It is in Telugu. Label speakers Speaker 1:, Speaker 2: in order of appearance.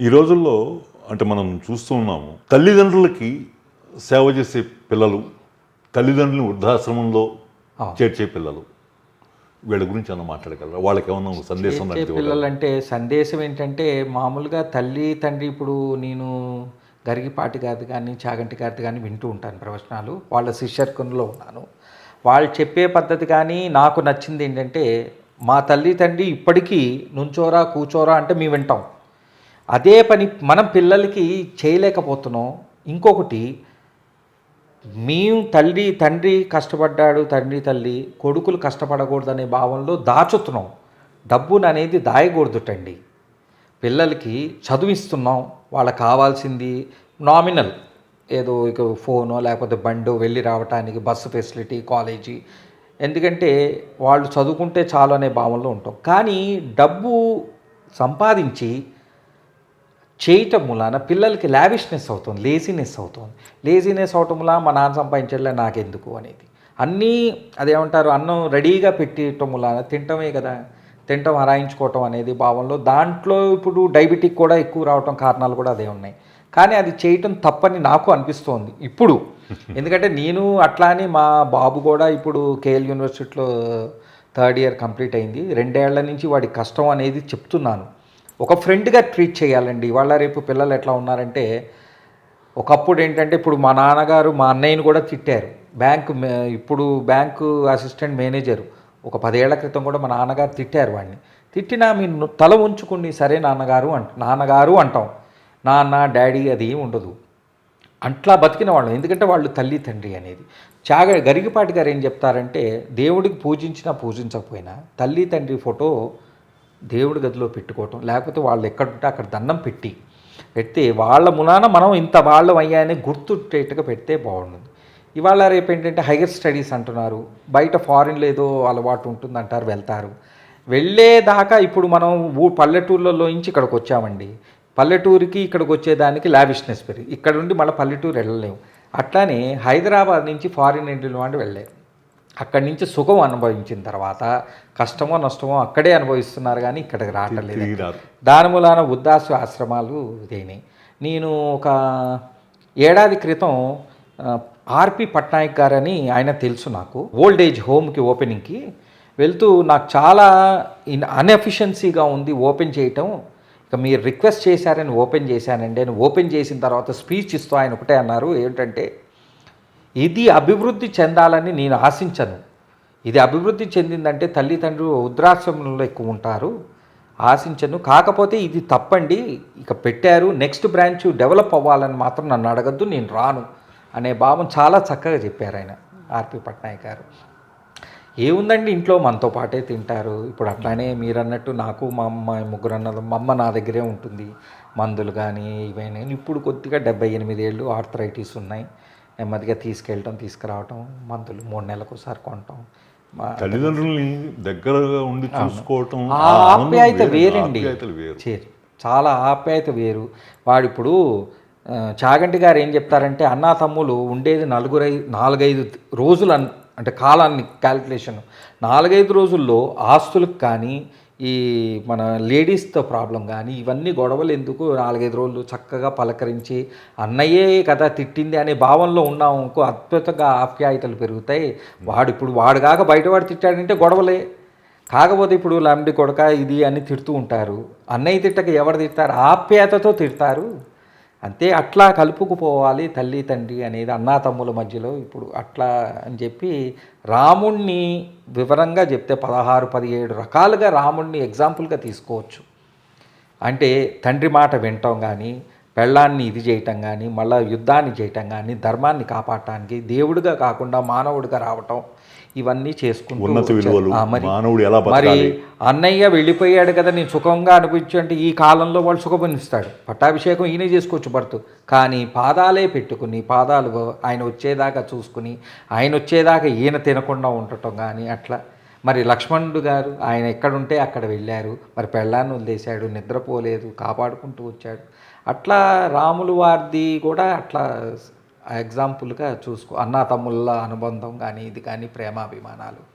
Speaker 1: ఈ రోజుల్లో అంటే మనం చూస్తూ ఉన్నాము తల్లిదండ్రులకి సేవ చేసే పిల్లలు తల్లిదండ్రులను వృద్ధాశ్రమంలో. చేర్చే పిల్లలు వీళ్ళ గురించి ఏమన్నా మాట్లాడగలరా వాళ్ళకి ఏమన్నా సందేశం ఇవ్వగలరా?
Speaker 2: పిల్లలంటే సందేశం ఏంటంటే మామూలుగా తల్లి తండ్రి ఇప్పుడు నేను గరిగిపాటి గారిది కానీ చాగంటి గారిది కానీ వింటూ ఉంటాను ప్రవచనాలు వాళ్ళ శిష్యర్కంలో ఉన్నాను వాళ్ళు చెప్పే పద్ధతి కానీ నాకు నచ్చింది ఏంటంటే మా తల్లి తండ్రి ఇప్పటికీ నుంచోరా కూర్చోరా అంటే మేము వింటాం అదే పని మనం పిల్లలకి చేయలేకపోతున్నాం. ఇంకొకటి మేము తల్లి తండ్రి కష్టపడ్డాడు తండ్రి తల్లి కొడుకులు కష్టపడకూడదనే భావంలో దాచుతున్నాం. డబ్బును అనేది దాయకూడదుటండి. పిల్లలకి చదివిస్తున్నాం. వాళ్ళకి కావాల్సింది నామినల్. ఏదో ఇక ఫోనో లేకపోతే బండో వెళ్ళి రావటానికి బస్సు ఫెసిలిటీ కాలేజీ. ఎందుకంటే వాళ్ళు చదువుకుంటే చాలు అనే భావంలో ఉంటాం. కానీ డబ్బు సంపాదించి చేయటం మూలాన పిల్లలకి లావిష్నెస్ అవుతుంది లేజినెస్ అవుతుంది. లేజినెస్ అవటం మూల మా నాన్న సంపాదించలే నాకెందుకు అనేది. అన్నీ అదేమంటారు అన్నం రెడీగా పెట్టేయటం మూలాన తింటమే కదా. తింటం అరాయించుకోవటం అనేది భావంలో దాంట్లో ఇప్పుడు డయాబెటిక్ కూడా ఎక్కువ రావటం కారణాలు కూడా అదే ఉన్నాయి. కానీ అది చేయటం తప్పని నాకు అనిపిస్తోంది ఇప్పుడు. ఎందుకంటే నేను అట్లా అని మా బాబు కూడా ఇప్పుడు కేఎల్ యూనివర్సిటీలో థర్డ్ ఇయర్ కంప్లీట్ అయింది. రెండేళ్ళ నుంచి వాడి కష్టం అనేది చెప్తున్నాను. ఒక ఫ్రెండ్గా ట్రీట్ చేయాలండి. ఇవాళ రేపు పిల్లలు ఎట్లా ఉన్నారంటే ఒకప్పుడు ఏంటంటే ఇప్పుడు మా నాన్నగారు మా అన్నయ్యని కూడా తిట్టారు. బ్యాంకు ఇప్పుడు బ్యాంకు అసిస్టెంట్ మేనేజరు. ఒక పదేళ్ళ క్రితం కూడా మా నాన్నగారు తిట్టారు వాడిని. తిట్టినా మీ తల ఉంచుకుని సరే నాన్నగారు అంట నాన్నగారు అంటాం. నాన్న డాడీ అది ఏం ఉండదు. అట్లా బతికిన వాళ్ళు. ఎందుకంటే వాళ్ళు తల్లి తండ్రి అనేది. చాగ గరిగిపాటి గారు ఏం చెప్తారంటే దేవుడికి పూజించినా పూజించకపోయినా తల్లి తండ్రి ఫోటో దేవుడి గదిలో పెట్టుకోవటం లేకపోతే వాళ్ళు ఎక్కడుంటే అక్కడ దండం పెట్టి పెడితే వాళ్ళ మునాన మనం ఇంత వాళ్ళం అయ్యాయని గుర్తుండేట్టుగా పెడితే బాగుంటుంది. ఇవాళ రేపు ఏంటంటే హైయర్ స్టడీస్ అంటున్నారు. బయట ఫారిన్లో ఏదో అలవాటు ఉంటుందంటారు వెళ్తారు. వెళ్ళేదాకా ఇప్పుడు మనం ఊ పల్లెటూర్లలో నుంచి ఇక్కడికి వచ్చామండి. పల్లెటూరికి ఇక్కడికి వచ్చేదానికి లావిష్నెస్ పెరిగి ఇక్కడ నుండి మళ్ళీ పల్లెటూరు వెళ్ళలేము. అట్లానే హైదరాబాద్ నుంచి ఫారిన్ వెళ్ళిన వాళ్ళు వెళ్ళారు. అక్కడి నుంచి సుఖం అనుభవించిన తర్వాత కష్టమో నష్టమో అక్కడే అనుభవిస్తున్నారు కానీ ఇక్కడికి రావట్లేదు.
Speaker 1: తిరిగి రారు.
Speaker 2: దాని మూలాన వృద్ధాశ్ర ఆశ్రమాలు ఇదేనాయి నేను ఒక ఏడాది క్రితం ఆర్పి పట్నాయక్ గారని ఆయన తెలుసు నాకు. ఓల్డ్ ఏజ్ హోమ్కి ఓపెనింగ్కి వెళ్తూ నాకు చాలా ఇన్ అన్ఎఫిషియన్సీగా ఉంది ఓపెన్ చేయటం. ఇక మీరు రిక్వెస్ట్ చేశారని ఓపెన్ చేశానండి. అని ఓపెన్ చేసిన తర్వాత స్పీచ్ ఇస్తూ ఆయన ఒకటే అన్నారు. ఏంటంటే ఇది అభివృద్ధి చెందాలని నేను ఆశించను. ఇది అభివృద్ధి చెందిందంటే తల్లిదండ్రులు వృద్ధాశ్రమంలో ఎక్కువ ఉంటారు. ఆశించను. కాకపోతే ఇది తప్పండి. ఇక పెట్టారు. నెక్స్ట్ బ్రాంచ్ డెవలప్ అవ్వాలని మాత్రం నన్ను అడగద్దు. నేను రాను అనే భావం చాలా చక్కగా చెప్పారు ఆయన ఆర్పి పట్నాయక్ గారు. ఏముందండి ఇంట్లో మనతో పాటే తింటారు. ఇప్పుడు అట్లానే మీరు అన్నట్టు నాకు మా అమ్మ ముగ్గురు అన్నది మా అమ్మ నా దగ్గరే ఉంటుంది. మందులు కానీ ఇవన్నీ ఇప్పుడు కొద్దిగా డెబ్బై ఎనిమిది ఏళ్ళు ఆర్థరైటిస్ ఉన్నాయి. నెమ్మదిగా తీసుకెళ్ళటం తీసుకురావటం మందులు మూడు నెలలకు ఒకసారి కొనటం.
Speaker 1: తల్లిదండ్రుల్ని దగ్గరగా ఉండి చూసుకోవటం
Speaker 2: ఆప్యాయత
Speaker 1: వేరు,
Speaker 2: వేరండి. చేరు చాలా ఆప్యాయత వేరు. వాడు ఇప్పుడు ఆ, చాగంటి గారు ఏం చెప్తారంటే అన్నా తమ్ములు ఉండేది నలుగురు నాలుగైదు రోజులు అంటే కాలాన్ని క్యాల్కులేషన్ నాలుగైదు రోజుల్లో ఆస్తులకు కానీ ఈ మన లేడీస్తో ప్రాబ్లం కానీ ఇవన్నీ గొడవలు ఎందుకు నాలుగైదు రోజులు చక్కగా పలకరించి అన్నయ్యే కదా తిట్టింది అనే భావంలో ఉన్నామనుకో అద్భుతంగా ఆప్యాయతలు పెరుగుతాయి. వాడు ఇప్పుడు వాడు కాక బయటవాడు తిట్టాడంటే గొడవలే. కాకపోతే ఇప్పుడు లంబడి కొడక ఇది అని తిడుతూ ఉంటారు. అన్నయ్య తిట్టక ఎవరు తిడతారు? ఆప్యాయతతో తిడతారు. అంతే అట్లా కలుపుకుపోవాలి తల్లి తండ్రి అనేది అన్నా తమ్ముల మధ్యలో ఇప్పుడు అట్లా అని చెప్పి రాముణ్ణి వివరంగా చెప్తే పదహారు పదిహేడు రకాలుగా రాముణ్ణి ఎగ్జాంపుల్గా తీసుకోవచ్చు. అంటే తండ్రి మాట వింటాం కానీ పెళ్ళాన్ని ఇది చేయటం కానీ మళ్ళీ యుద్ధాన్ని చేయటం కానీ ధర్మాన్ని కాపాడటానికి దేవుడిగా కాకుండా మానవుడిగా రావటం ఇవన్నీ చేసుకుంటూ మరి అన్నయ్య వెళ్ళిపోయాడు కదా నేను సుఖంగా అనిపించు అంటే ఈ కాలంలో వాళ్ళు సుఖపనిస్తాడు పట్టాభిషేకం ఈయనే చేసుకోవచ్చు భర్త. కానీ పాదాలే పెట్టుకుని పాదాలు ఆయన వచ్చేదాకా చూసుకుని ఆయన వచ్చేదాకా ఈయన తినకుండా ఉండటం కానీ అట్లా మరి లక్ష్మణుడు గారు ఆయన ఎక్కడుంటే అక్కడ వెళ్ళారు. మరి పెళ్ళాన్ని వదిలేశాడు నిద్రపోలేదు కాపాడుకుంటూ వచ్చాడు. అట్లా రాములు వారిది కూడా అట్లా ఎగ్జాంపుల్గా చూసుకో అన్నా తమ్ముళ్ళ అనుబంధం కానీ ఇది కానీ ప్రేమాభిమానాలు.